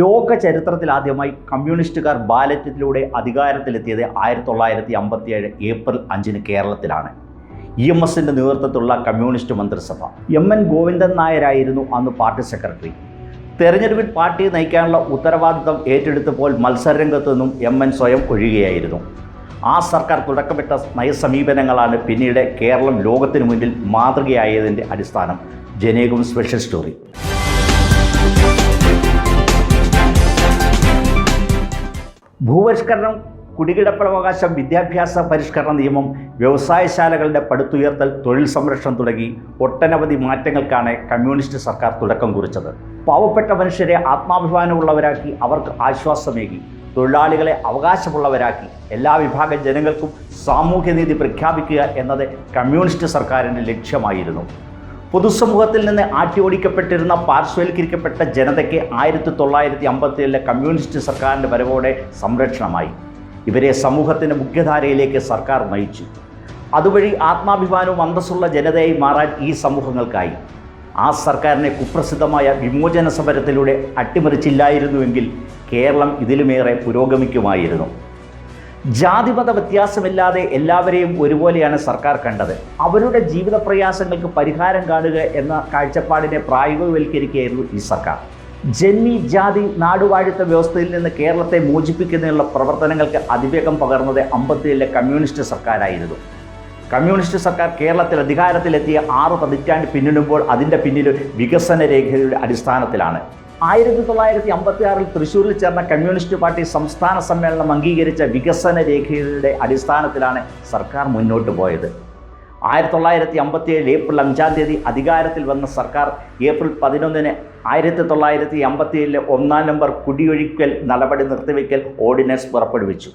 ലോക ചരിത്രത്തിൽ ആദ്യമായി കമ്മ്യൂണിസ്റ്റുകാർ ബാലറ്റിലൂടെ അധികാരത്തിലെത്തിയത് ആയിരത്തി തൊള്ളായിരത്തി അമ്പത്തിയേഴ് ഏപ്രിൽ അഞ്ചിന് കേരളത്തിലാണ്. ഇ എം എസിന്റെ നേതൃത്വത്തിലുള്ള കമ്മ്യൂണിസ്റ്റ് മന്ത്രിസഭ. എം എൻ ഗോവിന്ദൻ നായരായിരുന്നു അന്ന് പാർട്ടി സെക്രട്ടറി. തെരഞ്ഞെടുപ്പിൽ പാർട്ടി നയിക്കാനുള്ള ഉത്തരവാദിത്തം ഏറ്റെടുത്തപ്പോൾ മത്സരരംഗത്തു നിന്നും എം എൻ സ്വയം ഒഴിയുകയായിരുന്നു. ആ സർക്കാർ തുടക്കമിട്ട നയസമീപനങ്ങളാണ് പിന്നീട് കേരളം ലോകത്തിനു മുന്നിൽ മാതൃകയായതിന്റെ അടിസ്ഥാനം. ജനേകം സ്പെഷ്യൽ സ്റ്റോറി. ഭൂപരിഷ്കരണം കുടികിടപ്പവകാശം വിദ്യാഭ്യാസ പരിഷ്കരണ നിയമം വ്യവസായശാലകളുടെ പടുത്തുയർത്തൽ തൊഴിൽ സംരക്ഷണം തുടങ്ങി ഒട്ടനവധി മാറ്റങ്ങൾക്കാണ് കമ്മ്യൂണിസ്റ്റ് സർക്കാർ തുടക്കം കുറിച്ചത്. പാവപ്പെട്ട മനുഷ്യരെ ആത്മാഭിമാനമുള്ളവരാക്കി അവർക്ക് ആശ്വാസമേകി. തൊഴിലാളികളെ അവകാശമുള്ളവരാക്കി എല്ലാ വിഭാഗം ജനങ്ങൾക്കും സാമൂഹ്യനീതി പ്രഖ്യാപിക്കുക എന്നത് കമ്മ്യൂണിസ്റ്റ് സർക്കാരിന്റെ ലക്ഷ്യമായിരുന്നു. പൊതുസമൂഹത്തിൽ നിന്ന് ആട്ടിയോടിക്കപ്പെട്ടിരുന്ന പാർശ്വവൽക്കരിക്കപ്പെട്ട ജനതയ്ക്ക് ആയിരത്തി തൊള്ളായിരത്തി അമ്പത്തിയേഴിലെ കമ്മ്യൂണിസ്റ്റ് സർക്കാരിന്റെ വരവോടെ സംരക്ഷണമായി. ഇവരെ സമൂഹത്തിന്റെ മുഖ്യധാരയിലേക്ക് സർക്കാർ നയിച്ചു. അതുവഴി ആത്മാഭിമാനവും അന്തസ്സുള്ള ജനതയായി മാറാൻ ഈ സമൂഹങ്ങൾക്കായി. ആ സർക്കാരിനെ കുപ്രസിദ്ധമായ വിമോചന സമരത്തിലൂടെ അട്ടിമറിച്ചില്ലായിരുന്നുവെങ്കിൽ കേരളം ഇതിലുമേറെ പുരോഗമിക്കുമായിരുന്നു. ജാതിമത വ്യത്യാസമില്ലാതെ എല്ലാവരെയും ഒരുപോലെയാണ് സർക്കാർ കണ്ടത്. അവരുടെ ജീവിത പ്രയാസങ്ങൾക്ക് പരിഹാരം കാണുക എന്ന കാഴ്ചപ്പാടിനെ പ്രായോഗികവൽക്കരിക്കുകയായിരുന്നു ഈ സർക്കാർ. ജന്മി ജാതി നാടുവാഴിത്ത വ്യവസ്ഥയിൽ നിന്ന് കേരളത്തെ മോചിപ്പിക്കുന്നതിനുള്ള പ്രവർത്തനങ്ങൾക്ക് അതിവേഗം പകർന്നത് അമ്പത്തിയേഴിലെ കമ്മ്യൂണിസ്റ്റ് സർക്കാരായിരുന്നു. കമ്മ്യൂണിസ്റ്റ് സർക്കാർ കേരളത്തിൽ അധികാരത്തിലെത്തിയ ആറ് പതിറ്റാണ്ട് പിന്നിടുമ്പോൾ അതിന്റെ പിന്നിൽ വികസന രേഖയുടെ അടിസ്ഥാനത്തിലാണ്. ആയിരത്തി തൊള്ളായിരത്തി അമ്പത്തി ആറിൽ തൃശ്ശൂരിൽ ചേർന്ന കമ്മ്യൂണിസ്റ്റ് പാർട്ടി സംസ്ഥാന സമ്മേളനം അംഗീകരിച്ച വികസന രേഖയുടെ അടിസ്ഥാനത്തിലാണ് സർക്കാർ മുന്നോട്ട് പോയത്. ആയിരത്തി തൊള്ളായിരത്തി അമ്പത്തി ഏഴ് ഏപ്രിൽ അഞ്ചാം തീയതി അധികാരത്തിൽ വന്ന സർക്കാർ ഏപ്രിൽ പതിനൊന്നിന് ആയിരത്തി തൊള്ളായിരത്തി അമ്പത്തി ഏഴിലെ ഒന്നാം നമ്പർ കുടിയൊഴിക്കൽ നടപടി നിർത്തിവെക്കൽ ഓർഡിനൻസ് പുറപ്പെടുവിച്ചു.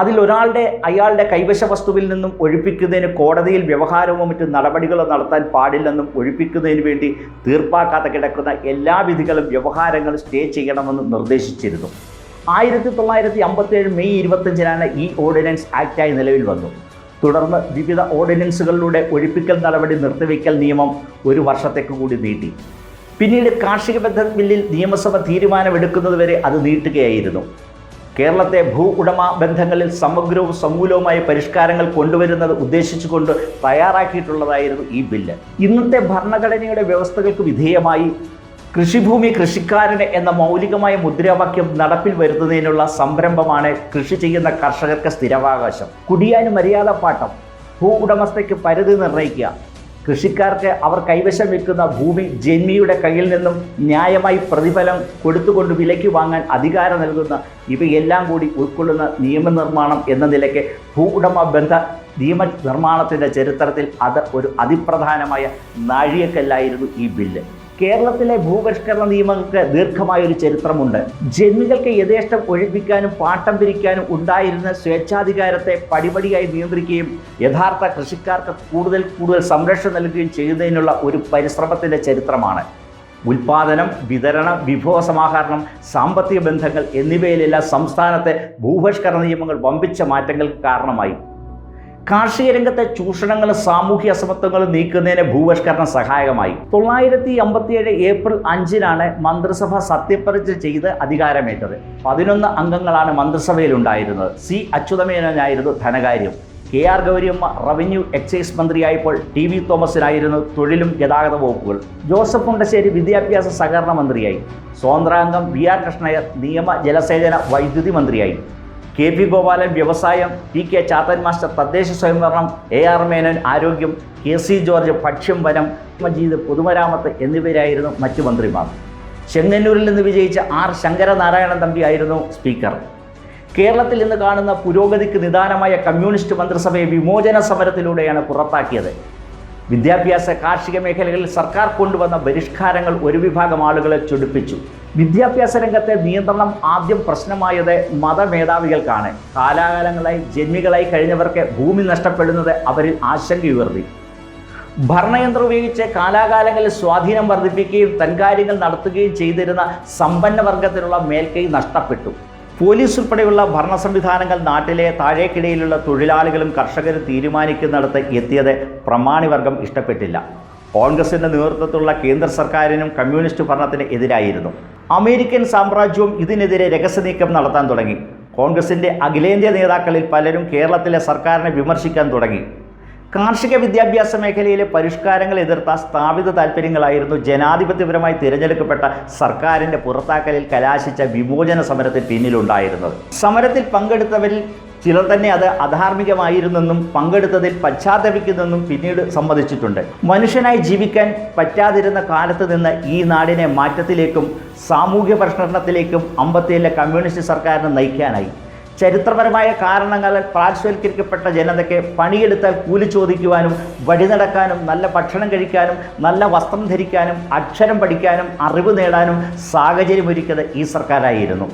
അതിൽ ഒരാളുടെ അയാളുടെ കൈവശ വസ്തുവിൽ നിന്നും ഒഴിപ്പിക്കുന്നതിന് കോടതിയിൽ വ്യവഹാരവും മറ്റ് നടപടികളോ നടത്താൻ പാടില്ലെന്നും ഒഴിപ്പിക്കുന്നതിന് വേണ്ടി തീർപ്പാക്കാതെ കിടക്കുന്ന എല്ലാ വിധികളും വ്യവഹാരങ്ങളും സ്റ്റേ ചെയ്യണമെന്ന് നിർദ്ദേശിച്ചിരുന്നു. ആയിരത്തി തൊള്ളായിരത്തി അമ്പത്തേഴ് മെയ് ഇരുപത്തഞ്ചിനാണ് ഈ ഓർഡിനൻസ് ആക്റ്റായി നിലവിൽ വന്നു. തുടർന്ന് വിവിധ ഓർഡിനൻസുകളിലൂടെ ഒഴിപ്പിക്കൽ നടപടി നിർത്തിവെക്കൽ നിയമം ഒരു വർഷത്തേക്ക് കൂടി നീട്ടി. പിന്നീട് കാർഷിക ബന്ധ ബില്ലിൽ നിയമസഭ തീരുമാനമെടുക്കുന്നതുവരെ അത് നീട്ടുകയായിരുന്നു. കേരളത്തെ ഭൂ ഉടമ ബന്ധങ്ങളിൽ സമഗ്രവും സമൂലവുമായ പരിഷ്കാരങ്ങൾ കൊണ്ടുവരുന്നത് ഉദ്ദേശിച്ചുകൊണ്ട് തയ്യാറാക്കിയിട്ടുള്ളതായിരുന്നു ഈ ബില്ല്. ഇന്നത്തെ ഭരണഘടനയുടെ വ്യവസ്ഥകൾക്ക് വിധേയമായി കൃഷിഭൂമി കൃഷിക്കാരന് എന്ന മൗലികമായ മുദ്രാവാക്യം നടപ്പിൽ വരുത്തുന്നതിനുള്ള സംരംഭമാണ് കൃഷി ചെയ്യുന്ന കർഷകർക്ക് സ്ഥിരാവകാശം. കുടിയാന് മര്യാദപ്പാട്ടം ഭൂ ഉടമസ്ഥയ്ക്ക് പരിധി നിർണയിക്കുക. കൃഷിക്കാർക്ക് അവർ കൈവശം വെക്കുന്ന ഭൂമി ജന്മിയുടെ കയ്യിൽ നിന്നും ന്യായമായി പ്രതിഫലം കൊടുത്തുകൊണ്ട് വിലയ്ക്ക് വാങ്ങാൻ അധികാരം നൽകുന്ന ഇവയെല്ലാം കൂടി ഉൾക്കൊള്ളുന്ന നിയമനിർമ്മാണം എന്ന നിലയ്ക്ക് ഭൂ ഉടമ ബന്ധ നിയമ നിർമ്മാണത്തിന്റെ ചരിത്രത്തിൽ അത് ഒരു അതിപ്രധാനമായ നാഴികക്കല്ലായിരുന്നു ഈ ബില്ല്. കേരളത്തിലെ ഭൂപരിഷ്കരണ നിയമങ്ങൾക്ക് ദീർഘമായ ഒരു ചരിത്രമുണ്ട്. ജന്മികൾക്ക് യഥേഷ്ടം ഒഴിപ്പിക്കാനും പാട്ടം പിരിക്കാനും ഉണ്ടായിരുന്ന സ്വേച്ഛാധികാരത്തെ പടിപടിയായി നിയന്ത്രിക്കുകയും യഥാർത്ഥ കൃഷിക്കാർക്ക് കൂടുതൽ കൂടുതൽ സംരക്ഷണം നൽകുകയും ചെയ്യുന്നതിനുള്ള ഒരു പരിശ്രമത്തിന്റെ ചരിത്രമാണ്. ഉൽപാദനം വിതരണം വിഭവ സമാഹരണം സാമ്പത്തിക ബന്ധങ്ങൾ എന്നിവയിലെല്ലാം സംസ്ഥാനത്തെ ഭൂപരിഷ്കരണ നിയമങ്ങൾ വമ്പിച്ച മാറ്റങ്ങൾക്ക് കാരണമായി. കാർഷിക രംഗത്തെ ചൂഷണങ്ങൾ സാമൂഹ്യ അസമത്വങ്ങൾ നീക്കുന്നതിന് ഭൂപരിഷ്കരണം സഹായകമായി. തൊള്ളായിരത്തി അമ്പത്തിയേഴ് ഏപ്രിൽ അഞ്ചിനാണ് മന്ത്രിസഭ സത്യപ്രതിജ്ഞ ചെയ്ത് അധികാരമേറ്റത്. പതിനൊന്ന് അംഗങ്ങളാണ് മന്ത്രിസഭയിൽ ഉണ്ടായിരുന്നത് സി അച്യുതമേനോനായിരുന്നു ധനകാര്യം. K R Gowriamma revenue excise മന്ത്രിയായപ്പോൾ T V തോമസിനായിരുന്നു തൊഴിലും ഗതാഗത വകുപ്പുകൾ. ജോസഫ് മുണ്ടശ്ശേരി വിദ്യാഭ്യാസ സഹകരണ മന്ത്രിയായി. സ്വതന്ത്രാംഗം വി ആർ കൃഷ്ണയർ നിയമ ജലസേചന വൈദ്യുതി മന്ത്രിയായി. കെ പി ഗോപാലൻ വ്യവസായം പി കെ ചാത്തൻ മാസ്റ്റർ തദ്ദേശ സ്വയംഭരണം എ ആർ മേനോൻ ആരോഗ്യം കെ സി ജോർജ് ഭക്ഷ്യം വനം മജീദ് പൊതുമരാമത്ത് എന്നിവരായിരുന്നു മറ്റു മന്ത്രിമാർ. ചെങ്ങന്നൂരിൽ നിന്ന് വിജയിച്ച ആർ ശങ്കരനാരായണൻ തമ്പിയായിരുന്നു സ്പീക്കർ. കേരളത്തിൽ ഇന്ന് കാണുന്ന പുരോഗതിക്ക് നിദാനമായ കമ്മ്യൂണിസ്റ്റ് മന്ത്രിസഭയെ വിമോചന സമരത്തിലൂടെയാണ് പുറത്താക്കിയത്. വിദ്യാഭ്യാസ കാർഷിക മേഖലകളിൽ സർക്കാർ കൊണ്ടുവന്ന പരിഷ്കാരങ്ങൾ ഒരു വിഭാഗം ആളുകളെ ചൊടിപ്പിച്ചു. വിദ്യാഭ്യാസ രംഗത്തെ നിയന്ത്രണം ആദ്യം പ്രശ്നമായത് മതമേധാവികൾക്കാണ്. കാലാകാലങ്ങളായി ജന്മികളായി കഴിഞ്ഞവർക്ക് ഭൂമി നഷ്ടപ്പെടുന്നത് അവരിൽ ആശങ്കയുയർത്തി. ഭരണയന്ത്രം ഉപയോഗിച്ച് കാലാകാലങ്ങളിൽ സ്വാധീനം വർദ്ധിപ്പിക്കുകയും തൻകാര്യങ്ങൾ നടത്തുകയും ചെയ്തിരുന്ന സമ്പന്ന വർഗത്തിലുള്ള മേൽക്കൈ നഷ്ടപ്പെട്ടു. പോലീസ് ഉൾപ്പെടെയുള്ള ഭരണ സംവിധാനങ്ങൾ നാട്ടിലെ താഴേക്കിടയിലുള്ള തൊഴിലാളികളും കർഷകരും തീരുമാനിക്കുന്നിടത്ത് എത്തിയത് പ്രമാണിവർഗം ഇഷ്ടപ്പെട്ടില്ല. കോൺഗ്രസിന്റെ നേതൃത്വത്തിലുള്ള കേന്ദ്ര സർക്കാരിനും കമ്മ്യൂണിസ്റ്റ് ഭരണത്തിന് എതിരായിരുന്നു. അമേരിക്കൻ സാമ്രാജ്യവും ഇതിനെതിരെ രഹസ്യനീക്കം നടത്താൻ തുടങ്ങി. കോൺഗ്രസിന്റെ അഖിലേന്ത്യാ നേതാക്കളിൽ പലരും കേരളത്തിലെ സർക്കാരിനെ വിമർശിക്കാൻ തുടങ്ങി. കാർഷിക വിദ്യാഭ്യാസ മേഖലയിലെ പരിഷ്കാരങ്ങൾ എതിർത്ത സ്ഥാപിത താല്പര്യങ്ങളായിരുന്നു ജനാധിപത്യപരമായി തിരഞ്ഞെടുക്കപ്പെട്ട സർക്കാരിന്റെ പുറത്താക്കലിൽ കലാശിച്ച വിമോചന സമരത്തിന് പിന്നിലുണ്ടായിരുന്നത്. സമരത്തിൽ പങ്കെടുത്തവരിൽ ചിലർ തന്നെ അത് അധാർമികമായിരുന്നെന്നും പങ്കെടുത്തതിൽ പശ്ചാത്തപിക്കുന്നെന്നും പിന്നീട് സമ്മതിച്ചിട്ടുണ്ട്. മനുഷ്യനായി ജീവിക്കാൻ പറ്റാതിരുന്ന കാലത്ത് നിന്ന് ഈ നാടിനെ മാറ്റത്തിലേക്കും സാമൂഹ്യ പരിഷ്കരണത്തിലേക്കും അമ്പത്തിയിലെ കമ്മ്യൂണിസ്റ്റ് സർക്കാരിനെ നയിക്കാനായി. ചരിത്രപരമായ കാരണങ്ങളാൽ പാർശ്വവൽക്കരിക്കപ്പെട്ട ജനതയ്ക്ക് പണിയെടുത്താൽ കൂലി ചോദിക്കുവാനും വഴി നടക്കാനും നല്ല ഭക്ഷണം കഴിക്കാനും നല്ല വസ്ത്രം ധരിക്കാനും അക്ഷരം പഠിക്കാനും അറിവ് നേടാനും സാഹചര്യമൊരുക്കിയത് ഈ സർക്കാരായിരുന്നു.